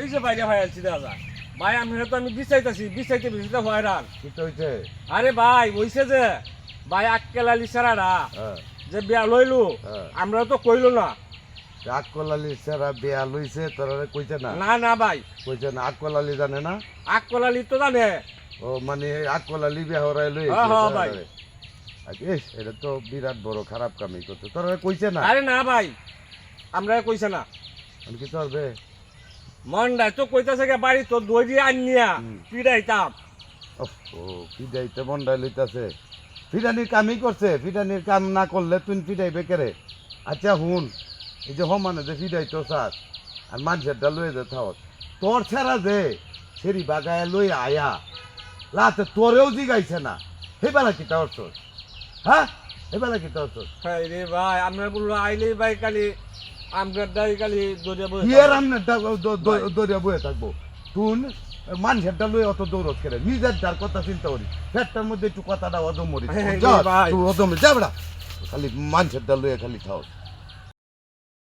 এই যে বাইরে ভাই আছি দাদা। ভাই আমি তো আমি বিচাইতেছি বিচাইতে বিচাইতে হয়রান। কি হইছে আরে ভাই বইছে যে ভাই আক্কেলালি সারারা। হ্যাঁ। যে বিয়া লইলু হ্যাঁ। আমরা তো কইলো না। আকলালি সেরা বিয়া লইছে তোরা কইছে না? না না ভাই। কইছে না আকলালি জানে না? আক্কলালি তো জানে। ও মানে আকলালি বিয়া হরাই লই হ্যাঁ, ভাই। ইস এটা তো বিরাট বড় খারাপ কামই করছে তোরা কইছে না? আরে না ভাই। আমরা কইছে না। আমি কি তোর মন্ডায় তো কইতাছে গে বাড়ি তো দই দিয়ে আনিয়া। পিড়াইতাম ও ফিডাইতে মন্ডাই লইতাছে। ফিডানির কামই করছে ফিডানির কাম না করলে তুই ফিডাইবে কেরে? আচ্ছা হুন এই যে হমানে যে ফিডাইতো সার আর মানুষেরটা লয়ে যে থাও। তোর ছাড়া যে সেরি বাগায় লই আয়া লাতে তোরেও জিগাইছে না। হেবেলা কি তোর হ্যাঁ? হেবেলা কি তোর হ্যাঁ রে ভাই আমরা বলল আইলেই ভাই কালি দাই খালি দরিয়া বই কি আমনে দরিয়া বয়ে থাকব। মানুষের লই অত দৌড়ত করে? নিজের কথা চিন্তা করি। মধ্যে একটু কথাটা অদম মরি অদম খালি মানুষেরটা লইয়া খালি খাও